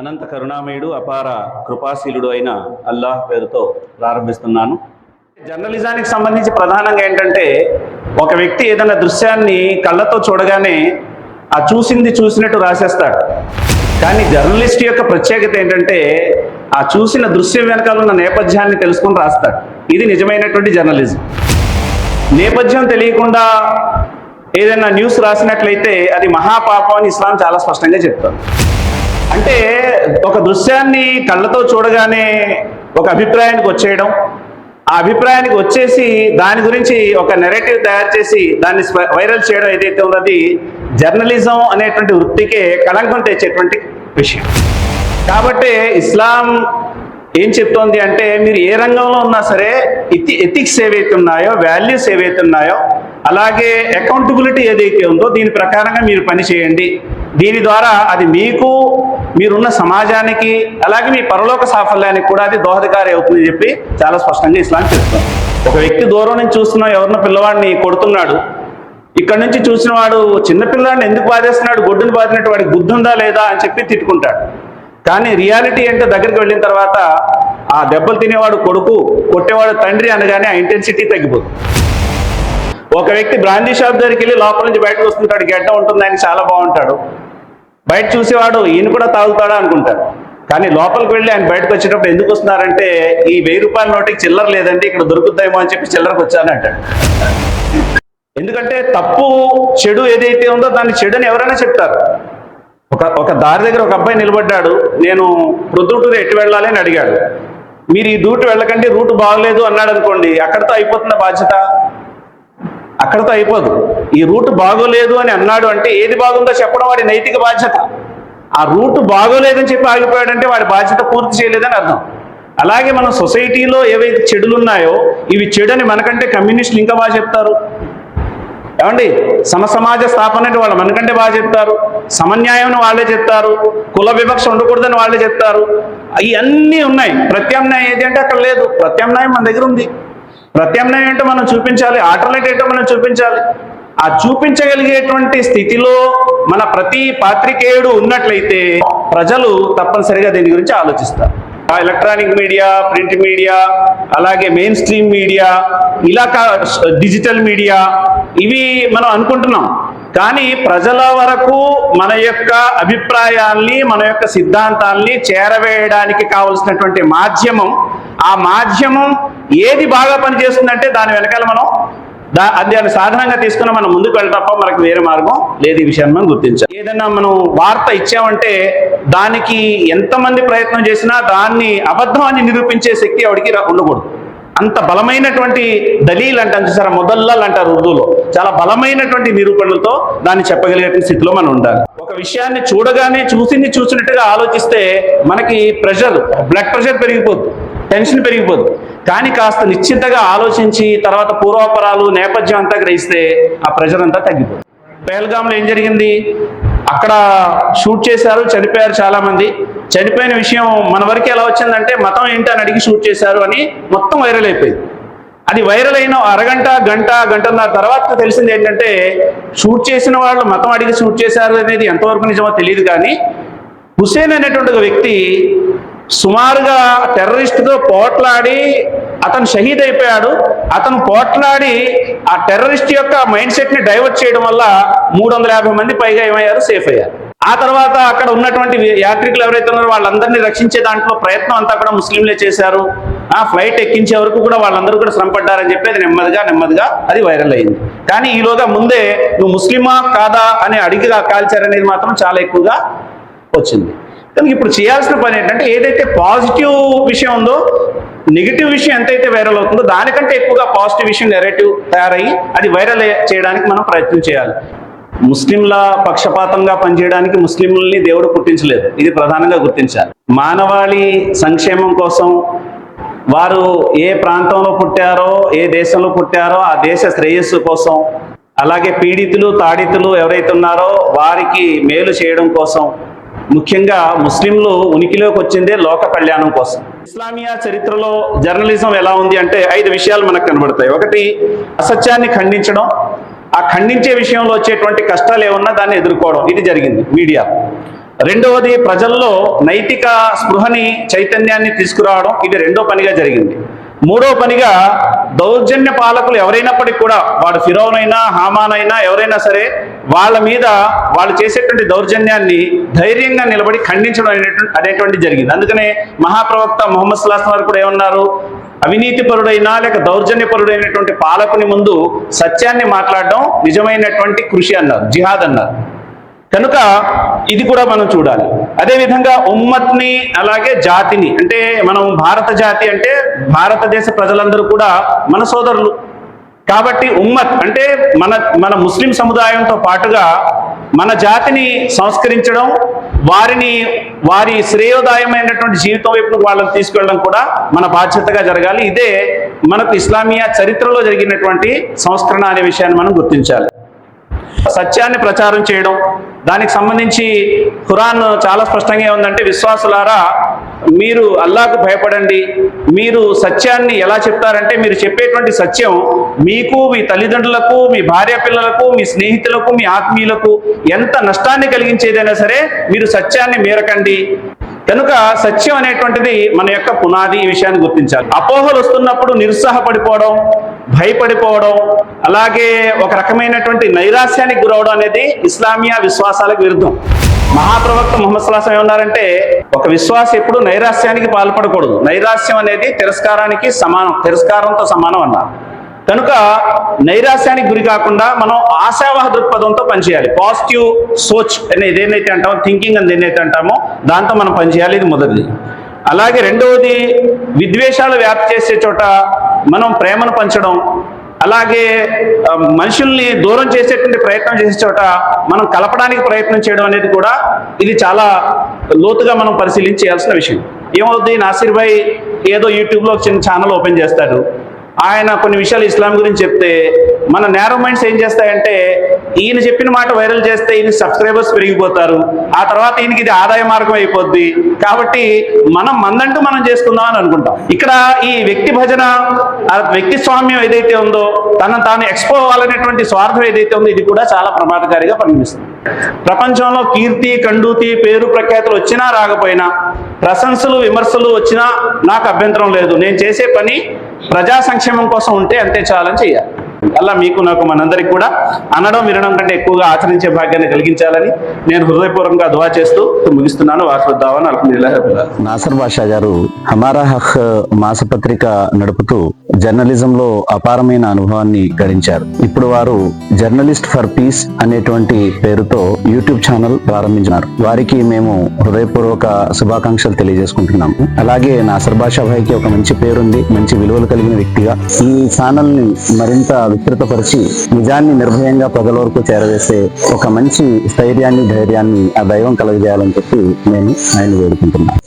అనంత కరుణామయుడు అపార కృపాశీలుడు అయిన అల్లాహ్ పేరుతో ప్రారంభిస్తున్నాను. జర్నలిజానికి సంబంధించి ప్రధానంగా ఏంటంటే ఒక వ్యక్తి ఏదైనా దృశ్యాన్ని కళ్ళతో చూడగానే ఆ చూసింది చూసినట్టు రాసేస్తాడు. కానీ జర్నలిస్ట్ యొక్క ప్రత్యేకత ఏంటంటే ఆ చూసిన దృశ్యం వెనకాల ఉన్న నేపథ్యాన్ని తెలుసుకొని రాస్తాడు. ఇది నిజమైనటువంటి జర్నలిజం. నేపథ్యం తెలియకుండా ఏదైనా న్యూస్ రాసినట్లయితే అది మహాపాపం అని ఇస్లాం చాలా స్పష్టంగా చెప్తారు అంటే ఒక దృశ్యాన్ని కళ్ళతో చూడగానే ఒక అభిప్రాయానికి వచ్చేయడం. ఆ అభిప్రాయానికి వచ్చేసి దాని గురించి ఒక నెరేటివ్ తయారు చేసి దాన్ని వైరల్ చేయడం ఏదైతే ఉందో అది జర్నలిజం అనేటువంటి వృత్తికే కళంకం తెచ్చేటువంటి విషయం. కాబట్టి ఇస్లాం ఏం చెప్తోంది అంటే మీరు ఏ రంగంలో ఉన్నా సరే ఇతి ఎథిక్స్ ఏవైతే ఉన్నాయో వాల్యూస్ ఏవైతే ఉన్నాయో అలాగే అకౌంటబిలిటీ ఏదైతే ఉందో దీని ప్రకారంగా మీరు పని చేయండి. దీని ద్వారా అది మీకు మీరున్న సమాజానికి అలాగే మీ పరలోక సాఫల్యానికి కూడా అది దోహదకారి అవుతుందని చెప్పి చాలా స్పష్టంగా ఇస్లాం చెప్తాం ఒక వ్యక్తి దూరం నుంచి చూస్తున్న ఎవరినో పిల్లవాడిని కొడుతున్నాడు. ఇక్కడ నుంచి చూసిన వాడు చిన్నపిల్లాడిని ఎందుకు బాధేస్తున్నాడు? గొడ్డును బాధినట్టు వాడికి బుద్ధి ఉందా లేదా అని చెప్పి తిట్టుకుంటాడు. కానీ రియాలిటీ అంటే దగ్గరికి వెళ్ళిన తర్వాత ఆ దెబ్బలు తినేవాడు కొడుకు కొట్టేవాడు తండ్రి అనగానే ఆ ఇంటెన్సిటీ తగ్గిపోతుంది ఒక వ్యక్తి బ్రాందీ షాప్ దగ్గరికి వెళ్ళి లోపల నుంచి బయటకు వస్తుంటాడు గెడ్డ ఉంటుంది ఆయన చాలా బాగుంటాడు. బయట చూసేవాడు ఈయన కూడా తాగుతాడా అనుకుంటాడు కానీ లోపలికి వెళ్ళి ఆయన బయటకు వచ్చేటప్పుడు ఎందుకు వస్తున్నారంటే ఈ వెయ్యి రూపాయల నోటికి చిల్లర లేదండి ఇక్కడ దొరుకుతాయేమో అని చెప్పి చిల్లరకు వచ్చానంటాడు ఎందుకంటే తప్పు చెడు ఏదైతే ఉందో దాన్ని చెడుని ఎవరైనా చెప్తారు. ఒక ఒక దారి దగ్గర ఒక అబ్బాయి నిలబడ్డాడు నేను ప్రొద్దుటూరు ఎటు వెళ్ళాలి అని అడిగాడు. మీరు ఈ రూట్ వెళ్ళకండి రూట్ బాగలేదు అన్నాడు అనుకోండి అక్కడితో అయిపోతున్న బాధ్యత? అక్కడతో అయిపోదు. ఈ రూట్ బాగోలేదు అని అన్నాడు అంటే ఏది బాగుందో చెప్పడం వాడి నైతిక బాధ్యత. ఆ రూట్ బాగోలేదని చెప్పి ఆగిపోయాడంటే వాడి బాధ్యత పూర్తి చేయలేదని అర్థం. అలాగే మన సొసైటీలో ఏవైతే చెడులు ఉన్నాయో ఇవి చెడని మనకంటే కమ్యూనిస్టులు ఇంకా బాగా చెప్తారు. ఏమండి? సమసమాజ స్థాపన అంటే వాళ్ళు మనకంటే బాగా చెప్తారు. సమన్యాయం వాళ్ళే చెప్తారు. కుల వివక్ష ఉండకూడదని వాళ్ళే చెప్తారు. ఇవన్నీ ఉన్నాయి. ప్రత్యామ్నాయం ఏది అంటే అక్కడ లేదు. ప్రత్యామ్నాయం మన దగ్గర ఉంది. ప్రత్యామ్నాయం ఏంటో మనం చూపించాలి ఆల్టర్నేట్ ఏంటో మనం చూపించాలి. ఆ చూపించగలిగేటువంటి స్థితిలో మన ప్రతి పాత్రికేయుడు ఉన్నట్లయితే ప్రజలు తప్పనిసరిగా దీని గురించి ఆలోచిస్తారు. ఆ ఎలక్ట్రానిక్ మీడియా ప్రింట్ మీడియా అలాగే మెయిన్ స్ట్రీమ్ మీడియా ఇలా కా- డిజిటల్ మీడియా ఇవి మనం అనుకుంటున్నాం. కానీ ప్రజల వరకు మన యొక్క అభిప్రాయాల్ని మన యొక్క సిద్ధాంతాల్ని చేరవేయడానికి కావలసినటువంటి మాధ్యమం ఆ మాధ్యమం ఏది బాగా పనిచేస్తుందంటే దాని వెనకాల మనం దా అది దాన్ని సాధనంగా తీసుకుని మనం ముందుకు వెళ్ళటప్ప మనకు వేరే మార్గం లేదు ఈ విషయాన్ని మనం గుర్తించాలి. ఏదైనా మనం వార్త ఇచ్చామంటే దానికి ఎంతమంది ప్రయత్నం చేసినా దాన్ని అబద్ధం అని నిరూపించే శక్తి ఆవిడికి ఉండకూడదు. అంత బలమైనటువంటి దలీల్ అంటారు చూసారా? మొదల్లాలు అంటారు ఉర్దూలో. చాలా బలమైనటువంటి నిరూపణలతో దాన్ని చెప్పగలిగే స్థితిలో మనం ఉండాలి. ఒక విషయాన్ని చూడగానే చూసింది చూసినట్టుగా ఆలోచిస్తే మనకి ప్రెషర్ బ్లడ్ ప్రెషర్ పెరిగిపోద్ది. టెన్షన్ పెరిగిపోద్ది. కానీ కాస్త నిశ్చితగా ఆలోచించి తర్వాత పూర్వాపరాలు నేపథ్యం అంతా గ్రహిస్తే ఆ ప్రెషర్ అంతా తగ్గిపోతుంది. పేల్గాంలో ఏం జరిగింది? అక్కడ షూట్ చేశారు చనిపోయారు చాలామంది. చనిపోయిన విషయం మన వరకు ఎలా వచ్చిందంటే మతం ఏంటి అని అడిగి షూట్ చేశారు అని మొత్తం వైరల్ అయిపోయింది. అది వైరల్ అయిన అరగంట గంట గంటన్నర తర్వాత తెలిసింది ఏంటంటే షూట్ చేసిన వాళ్ళు మతం అడిగి షూట్ చేశారు అనేది ఎంతవరకు నిజమో తెలియదు కానీ హుసేన్ అనేటువంటి ఒక వ్యక్తి సుమారుగా టెర్రరిస్ట్తో పోట్లాడి అతను షహీద్ అయిపోయాడు. అతను పోట్లాడి ఆ టెర్రరిస్ట్ యొక్క మైండ్ సెట్ని డైవర్ట్ చేయడం వల్ల మూడు వందల యాభై మంది పైగా ఏమయ్యారు? సేఫ్ అయ్యారు. ఆ తర్వాత అక్కడ ఉన్నటువంటి యాత్రికులు ఎవరైతే ఉన్నారో వాళ్ళందరినీ రక్షించే దాంట్లో ప్రయత్నం అంతా కూడా ముస్లింలే చేశారు. ఆ ఫ్లైట్ ఎక్కించే వరకు కూడా వాళ్ళందరూ కూడా శ్రమపడ్డారని చెప్పి అది నెమ్మదిగా నెమ్మదిగా అది వైరల్ అయింది. కానీ ఈలోగా ముందే నువ్వు ముస్లిమా కాదా అని అడిగి కాల్చారనేది మాత్రం చాలా ఎక్కువగా వచ్చింది. కానీ ఇప్పుడు చేయాల్సిన పని ఏంటంటే ఏదైతే పాజిటివ్ విషయం ఉందో నెగిటివ్ విషయం ఎంతైతే వైరల్ అవుతుందో దానికంటే ఎక్కువగా పాజిటివ్ విషయం నెరేటివ్ తయారయ్యి అది వైరల్ చేయడానికి మనం ప్రయత్నం చేయాలి. ముస్లింల పక్షపాతంగా పనిచేయడానికి ముస్లింలని దేవుడు పుట్టించలేదు. ఇది ప్రధానంగా గుర్తించాలి. మానవాళి సంక్షేమం కోసం వారు ఏ ప్రాంతంలో పుట్టారో ఏ దేశంలో పుట్టారో ఆ దేశ శ్రేయస్సు కోసం అలాగే పీడితులు తాడితులు ఎవరైతే ఉన్నారో వారికి మేలు చేయడం కోసం ముఖ్యంగా ముస్లింలు ఉనికిలోకి వచ్చిందే లోక కళ్యాణం కోసం. ఇస్లామియా చరిత్రలో జర్నలిజం ఎలా ఉంది అంటే ఐదు విషయాలు మనకు కనబడతాయి. ఒకటి అసత్యాన్ని ఖండించడం. ఆ ఖండించే విషయంలో వచ్చేటువంటి కష్టాలు ఏమన్నా దాన్ని ఎదుర్కోవడం. ఇది జరిగింది మీడియా. రెండవది ప్రజల్లో నైతిక స్పృహని చైతన్యాన్ని తీసుకురావడం. ఇది రెండో పనిగా జరిగింది. మూడో పనిగా దౌర్జన్య పాలకులు ఎవరైనప్పటికీ కూడా వాడు ఫిరోనైనా హామానైనా ఎవరైనా సరే వాళ్ళ మీద వాళ్ళు చేసేటువంటి దౌర్జన్యాన్ని ధైర్యంగా నిలబడి ఖండించడం అనేటువంటి అనేటువంటి జరిగింది. అందుకనే మహాప్రవక్త మొహమ్మద్ సుల్లాస్ వారు కూడా ఏమన్నారు? అవినీతి పరుడైనా లేక దౌర్జన్య పరుడైనటువంటి పాలకుని ముందు సత్యాన్ని మాట్లాడడం నిజమైనటువంటి కృషి అన్నారు జిహాద్ అన్నారు. కనుక ఇది కూడా మనం చూడాలి. అదేవిధంగా ఉమ్మత్ని అలాగే జాతిని అంటే మనం భారత జాతి అంటే భారతదేశ ప్రజలందరూ కూడా మన సోదరులు. కాబట్టి ఉమ్మత్ అంటే మన మన ముస్లిం సముదాయంతో పాటుగా మన జాతిని సంస్కరించడం వారిని వారి శ్రేయోదాయమైనటువంటి జీవితం వైపు వాళ్ళని తీసుకెళ్ళడం కూడా మన బాధ్యతగా జరగాలి. ఇదే మనకు ఇస్లామియా చరిత్రలో జరిగినటువంటి సంస్కరణ అనే విషయాన్ని మనం గుర్తించాలి. సత్యాన్ని ప్రచారం చేయడం దానికి సంబంధించి ఖురాన్ చాలా స్పష్టంగా ఉందంటే విశ్వాసులారా మీరు అల్లాకు భయపడండి. మీరు సత్యాన్ని ఎలా చెప్తారంటే మీరు చెప్పేటువంటి సత్యం మీకు మీ తల్లిదండ్రులకు మీ భార్య పిల్లలకు మీ స్నేహితులకు మీ ఆత్మీయులకు ఎంత నష్టాన్ని కలిగించేదైనా సరే మీరు సత్యాన్ని మేరకండి. కనుక సత్యం అనేటువంటిది మన యొక్క పునాది ఈ విషయాన్ని గుర్తించాలి. అపోహలు వస్తున్నప్పుడు నిరుత్సాహపడిపోవడం భయపడిపోవడం అలాగే ఒక రకమైనటువంటి నైరాస్యానికి గురవడం అనేది ఇస్లామియా విశ్వాసాలకు విరుద్ధం. మహాప్రవక్త ముహమ్మద్ సలాసం ఏమన్నారంటే ఒక విశ్వాసం ఎప్పుడు నైరాస్యానికి పాల్పడకూడదు. నైరాస్యం అనేది తిరస్కారానికి సమానం తిరస్కారంతో సమానం అన్నారు. కనుక నైరాస్యానికి గురి కాకుండా మనం ఆశావహ దృక్పథంతో పనిచేయాలి. పాజిటివ్ సోచ్ అనేది ఏదైతే అంటామో థింకింగ్ అని ఏదైతే అంటామో దాంతో మనం పనిచేయాలి ఇది మొదటిది. అలాగే రెండవది విద్వేషాలు వ్యాప్తి చేసే చోట మనం ప్రేమను పంచడం అలాగే మనుషుల్ని దూరం చేసేటువంటి ప్రయత్నం చేసే చోట మనం కలపడానికి ప్రయత్నం చేయడం అనేది కూడా ఇది చాలా లోతుగా మనం పరిశీలించి విషయం. ఏమవుద్ది? నాసిర్ భాయ్ ఏదో యూట్యూబ్లో ఒక చిన్న ఛానల్ ఓపెన్ చేస్తాడు. ఆయన కొన్ని విషయాలు ఇస్లాం గురించి చెప్తే మన నేరో మైండ్స్ ఏం చేస్తాయంటే ఈయన చెప్పిన మాట వైరల్ చేస్తే ఈయన సబ్స్క్రైబర్స్ పెరిగిపోతారు. ఆ తర్వాత ఈయనకి ఇది ఆదాయ మార్గం అయిపోద్ది. కాబట్టి మనం మందంటూ మనం చేసుకుందాం అని అనుకుంటాం. ఇక్కడ ఈ వ్యక్తి భజన వ్యక్తి స్వామ్యం ఏదైతే ఉందో తన తాను ఎక్స్పో అవ్వాలనేటువంటి స్వార్థం ఏదైతే ఉందో ఇది కూడా చాలా ప్రమాదకారిగా పరిగణిస్తుంది. ప్రపంచంలో కీర్తి కండూతి పేరు ప్రఖ్యాతులు వచ్చినా రాకపోయినా ప్రశంసలు విమర్శలు వచ్చినా నాకు అభ్యంతరం లేదు. నేను చేసే పని ప్రజా సంక్షేమం కోసం ఉంటే అంతే చాలని చేయాలి అలా మీకు నాకు మనందరికి కూడా అనడం వినడం కంటే ఎక్కువగా ఆచరించే భాగ్యాన్ని కలిగించాలని నేను హృదయపూర్వకంగా దువా చేస్తూ ముగిస్తున్నాను. వాసుదావన్ అల్హమ్దుల్లాహి నాసర్ బాషా గారు హమారా హక్ మాసపత్రిక నడుపుతూ జర్నలిజంలో అపారమైన అనుభవాన్ని గడించారు. ఇప్పుడు వారు జర్నలిస్ట్ ఫర్ పీస్ అనేటువంటి పేరుతో యూట్యూబ్ ఛానల్ ప్రారంభించినారు. వారికి మేము హృదయపూర్వక శుభాకాంక్షలు తెలియజేసుకుంటున్నాము. అలాగే నాసర్ బాషా భాయ్కి ఒక మంచి పేరుంది మంచి విలువలు కలిగిన వ్యక్తిగా. ఈ ఛానల్ని మరింత విస్తృతపరిచి నిజాన్ని నిర్భయంగా ప్రజల వరకు చేరవేసే ఒక మంచి స్థైర్యాన్ని ధైర్యాన్ని ఆ దైవం కలుగజేయాలని చెప్పి నేను ఆయన వేడుకుంటున్నాను.